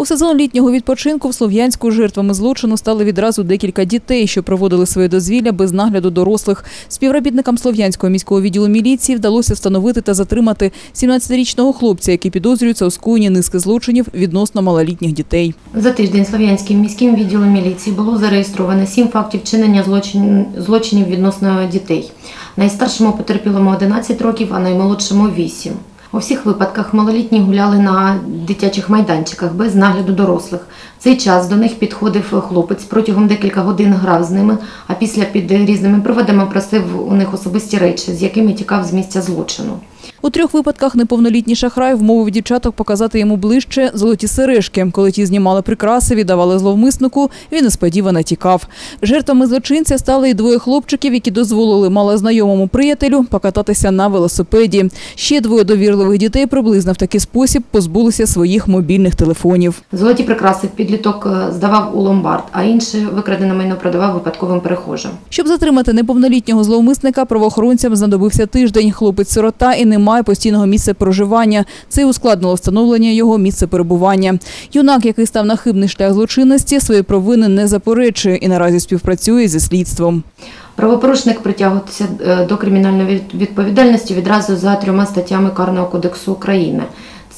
У сезон літнього відпочинку в Слов'янську жертвами злочину стали відразу декілька дітей, що проводили своє дозвілля без нагляду дорослих. Співробітникам Слов'янського міського відділу міліції вдалося встановити та затримати 17-річного хлопця, який підозрюється у скоєнні низки злочинів відносно малолітніх дітей. За тиждень Слов'янським міським відділом міліції було зареєстровано сім фактів вчинення злочин, злочинів відносно дітей. Найстаршому потерпілому 11 років, а наймолодшому 8. У всіх випадках малолітні гуляли на дитячих майданчиках без нагляду дорослих. В цей час до них підходив хлопець, протягом декілька годин грав з ними, а після під різними приводами просив у них особисті речі, з якими тікав з місця злочину. У трьох випадках неповнолітній шахрай вмовив дівчаток показати йому ближче золоті сережки. Коли ті знімали прикраси, віддавали зловмиснику, він несподівано тікав. Жертвами злочинця стали й двоє хлопчиків, які дозволили малознайомому приятелю покататися на велосипеді. Ще двоє довірливих дітей приблизно в такий спосіб позбулися своїх мобільних телефонів. Золоті прикраси підліток е, здавав у ломбард, а інше викрадене майно продавав випадковим перехожим. Щоб затримати неповнолітнього зловмисника, правоохоронцям знадобився тиждень. Хлопець-сирота і не має постійного місця проживання. Це ускладнило встановлення його місця перебування. Юнак, який став на хибний шлях злочинності, свої провини не заперечує і наразі співпрацює зі слідством. Правопорушник притягуватися е, до кримінальної відповідальності відразу за трьома статтями Карного кодексу України.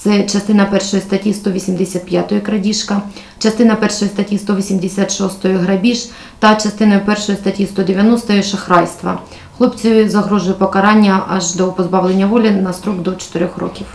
Це частина першої статті 185 крадіжка, частина першої статті 186 грабіж та частиною першої статті 190 шахрайства. Хлопцю загрожує покарання аж до позбавлення волі на строк до 4 років.